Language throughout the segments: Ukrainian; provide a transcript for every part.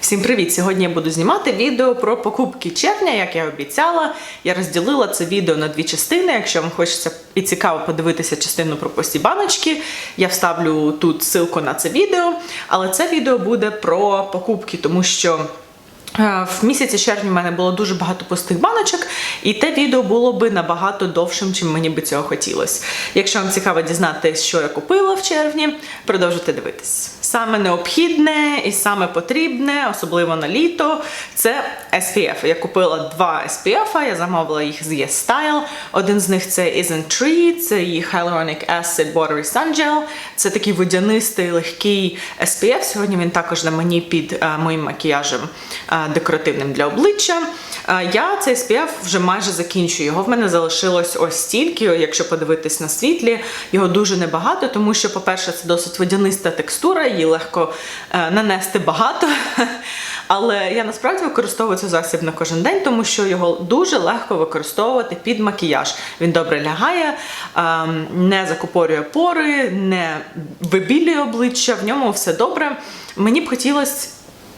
Всім привіт! Сьогодні я буду знімати відео про покупки червня, як я обіцяла. Я розділила це відео на дві частини. Якщо вам хочеться і цікаво подивитися частину про пусті баночки, я вставлю тут ссылку на це відео. Але це відео буде про покупки, тому що. Е, В місяці червні в мене було дуже багато пустих баночок, і те відео було би набагато довшим, чим мені би цього хотілося. Якщо вам цікаво дізнатися, що я купила в червні, продовжуйте дивитись. Саме необхідне і саме потрібне, особливо на літо, це SPF. Я купила два SPF, я замовила їх з YesStyle. Один з них це Isn't Tree, це її Hyaluronic Acid Watery Sun Gel. Це такий водянистий легкий SPF. Сьогодні він також на мені під е, моїм макіяжем е, декоративним для обличчя. Е, Я цей SPF вже майже закінчую. Його в мене залишилось ось стільки, якщо подивитись на світлі, його дуже небагато, тому що, по-перше, це досить водяниста текстура, її легко е, нанести багато. Але я насправді використовую цей засіб на кожен день, тому що його дуже легко використовувати під макіяж. Він добре лягає, ем, не закупорює пори, не вибілює обличчя, в ньому все добре. Мені б хотілося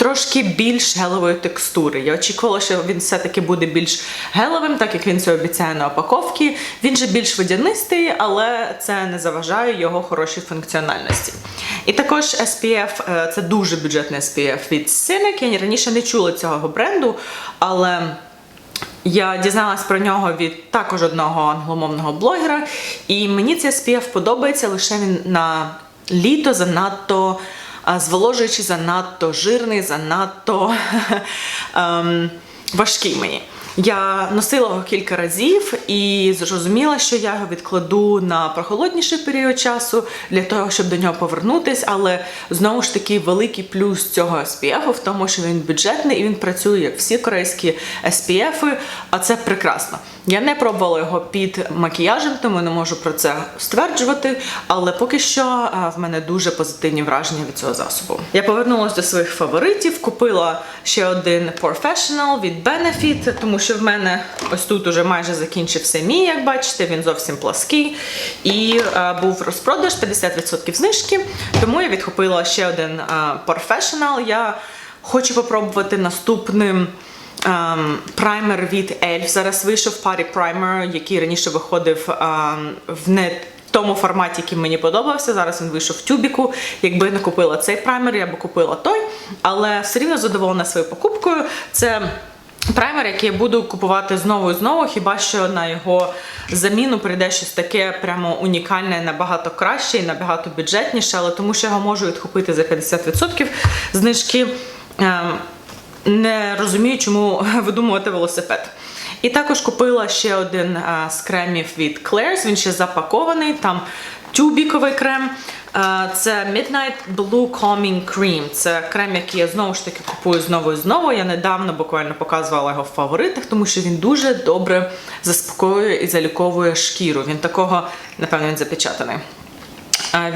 трошки більш гелевої текстури. Я очікувала, що він все-таки буде більш гелевим, так як він це обіцяє на упаковці. Він же більш водянистий, але це не заважає його хорошій функціональності. І також SPF, е, це дуже бюджетний SPF від Cynic. Я раніше не чула цього бренду, але. Я дізналась про нього від також одного англомовного блогера, і мені цей SPF подобається лише він на літо занадто а, зволожуючий, занадто жирний, занадто ем, важкий мені. Я носила його кілька разів і зрозуміла, що я його відкладу на прохолодніший період часу для того, щоб до нього повернутись. Але знову ж таки великий плюс цього SPF в тому, що він бюджетний і він працює як всі корейські SPF, а це прекрасно. Я не пробувала його під макіяжем, тому не можу про це стверджувати. Але поки що в мене дуже позитивні враження від цього засобу. Я повернулася до своїх фаворитів, купила ще один Professional від Benefit, тому що в мене ось тут уже майже закінчився мій, як бачите, він зовсім плаский. І а, був розпродаж 50% знижки. Тому я відкупила ще один а, Professional. Я хочу попробувати наступним. Ем, праймер від ELF. Зараз вийшов Party Primer, який раніше виходив ем, в не тому форматі, який мені подобався. Зараз він вийшов в тюбіку. Якби не купила цей праймер, я би купила той. Але все рівно задоволена своєю покупкою. Це Праймер, який я буду купувати знову і знову, хіба що на його заміну прийде щось таке прямо унікальне, набагато краще і набагато бюджетніше, але тому що я його можу відкупити за 50% знижки. ем, не розумію, чому видумувати велосипед. І також купила ще один з кремів від Claire's, він ще запакований, там тюбіковий крем. Це Midnight Blue Calming Cream. Це крем, який я знову ж таки купую знову і знову. Я недавно буквально показувала його в фаворитах, тому що він дуже добре заспокоює і заліковує шкіру. Він такого, напевно, він запечатаний.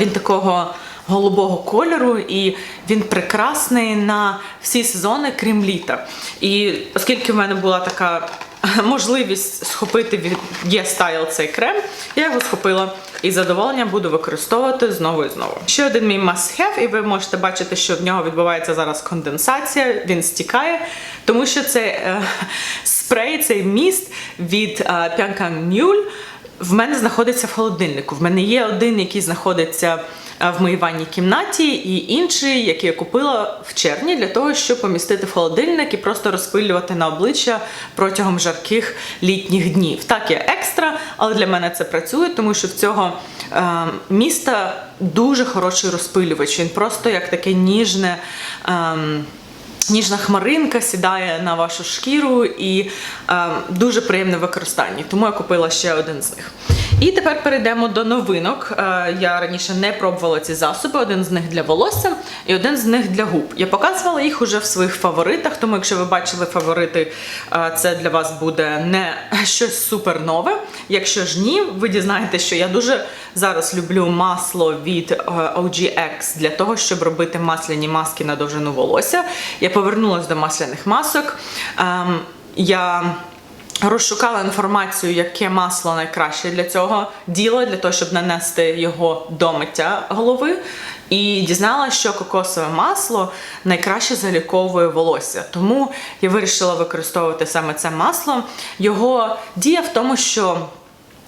Він такого голубого кольору, і він прекрасний на всі сезони, крім літа. І оскільки в мене була така можливість схопити від Є-Style цей крем, я його схопила і з задоволенням буду використовувати знову і знову. Ще один мій must-have, і ви можете бачити, що в нього відбувається зараз конденсація, він стікає, тому що це е, спрей, цей міст від е, Piankang Nude в мене знаходиться в холодильнику. В мене є один, який знаходиться е, в моїй ванній кімнаті, і інший, який я купила в червні для того, щоб помістити в холодильник і просто розпилювати на обличчя протягом жарких літніх днів. Так, є екстра, але для мене це працює, тому що в цього е, міста дуже хороший розпилювач. Він просто як таке ніжне. ем, Ніжна хмаринка сідає на вашу шкіру і е, дуже приємне використання. Тому я купила ще один з них. І тепер перейдемо до новинок. Е, я раніше не пробувала ці засоби. Один з них для волосся і один з них для губ. Я показувала їх уже в своїх фаворитах, тому якщо ви бачили фаворити, е, це для вас буде не щось супер нове. Якщо ж ні, ви дізнаєтесь, що я дуже зараз люблю масло від е, OGX для того, щоб робити масляні маски на довжину волосся. Я повернулася до масляних масок. Ем, я розшукала інформацію, яке масло найкраще для цього діла, для того, щоб нанести його до миття голови. і дізналася, що кокосове масло найкраще заліковує волосся. Тому я вирішила використовувати саме це масло. Його дія в тому, що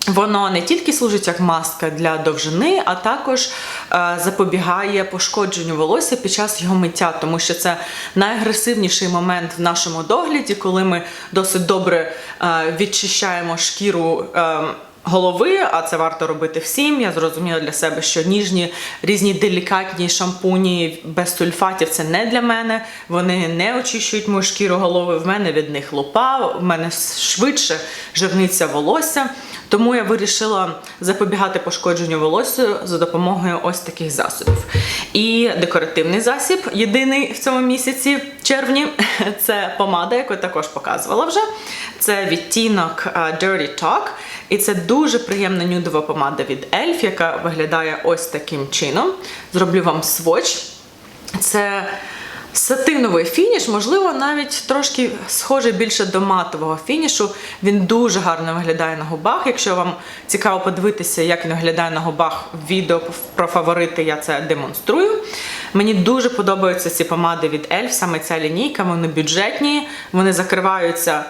Воно не тільки служить як маска для довжини, а також е, запобігає пошкодженню волосся під час його миття, тому що це найагресивніший момент в нашому догляді, коли ми досить добре е, відчищаємо шкіру. Е, Голови, а це варто робити всім. Я зрозуміла для себе, що ніжні різні делікатні шампуні без сульфатів це не для мене. Вони не очищують мою шкіру голови. В мене від них лупа, в мене швидше жирниться волосся. Тому я вирішила запобігати пошкодженню волосся за допомогою ось таких засобів. І декоративний засіб, єдиний в цьому місяці, червні, це помада, яку я також показувала вже. Це відтінок Dirty Talk. І це дуже приємна нюдова помада від ELF, яка виглядає ось таким чином. Зроблю вам сводч. Це сатиновий фініш, можливо, навіть трошки схожий більше до матового фінішу. Він дуже гарно виглядає на губах. Якщо вам цікаво подивитися, як він виглядає на губах відео про фаворити, я це демонструю. Мені дуже подобаються ці помади від ELF, саме ця лінійка, вони бюджетні, вони закриваються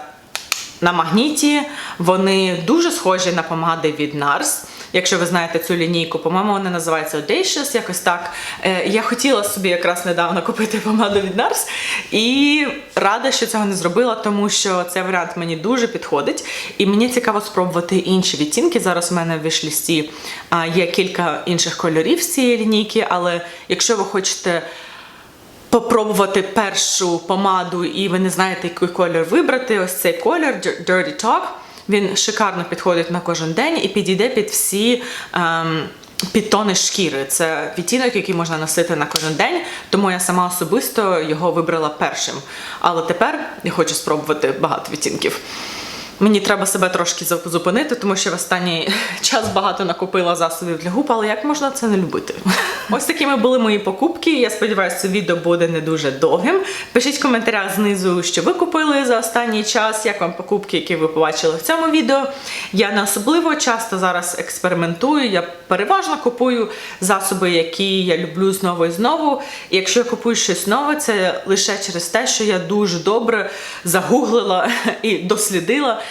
на магніті. Вони дуже схожі на помади від NARS. Якщо ви знаєте цю лінійку, по-моєму, вона називається Audacious, якось так. Е, Я хотіла собі якраз недавно купити помаду від NARS і рада, що цього не зробила, тому що цей варіант мені дуже підходить. І мені цікаво спробувати інші відтінки. Зараз у мене в вішлісті є кілька інших кольорів з цієї лінійки, але якщо ви хочете попробувати першу помаду, і ви не знаєте, який колір вибрати. Ось цей колір Dirty Talk. Він шикарно підходить на кожен день і підійде під всі. Ем, Підтони шкіри це відтінок, який можна носити на кожен день, тому я сама особисто його вибрала першим. Але тепер я хочу спробувати багато відтінків. Мені треба себе трошки зупинити, тому що в останній час багато накупила засобів для губ, але як можна це не любити? Ось такими були мої покупки. Я сподіваюся, це відео буде не дуже довгим. Пишіть в коментарях знизу, що ви купили за останній час, як вам покупки, які ви побачили в цьому відео. Я не особливо часто зараз експериментую. Я переважно купую засоби, які я люблю знову і знову. І якщо я купую щось нове, це лише через те, що я дуже добре загуглила і дослідила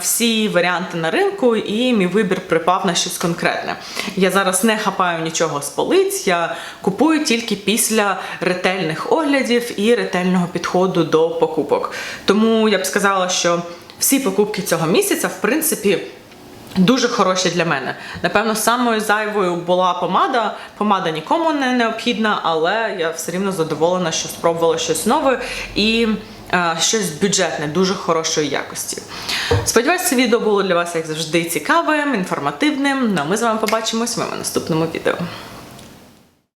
всі варіанти на ринку, і мій вибір припав на щось конкретне. Я зараз не хапаю нічого з полиць, я купую тільки після ретельних оглядів і ретельного підходу до покупок. Тому я б сказала, що всі покупки цього місяця, в принципі, Дуже хороші для мене. Напевно, самою зайвою була помада. Помада нікому не необхідна, але я все рівно задоволена, що спробувала щось нове і е, щось бюджетне, дуже хорошої якості. Сподіваюся, це відео було для вас, як завжди, цікавим, інформативним. Ну а ми з вами побачимось в моєму наступному відео.